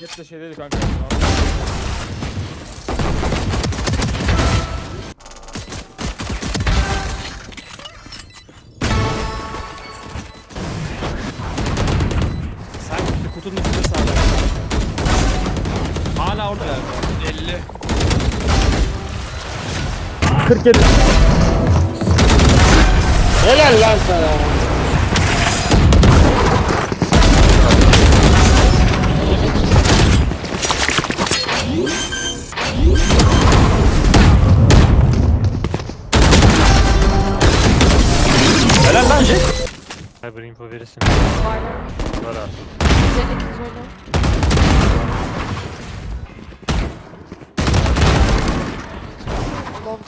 Jet de şeydeydi kanka. Sen üstü kutunun üstünde sağda. Hala orada galiba. 50. 47. Helal lan sana. Helal lan Jet. Cyber info verirsin. Var. Var abi. Üzerindeki söyle. Love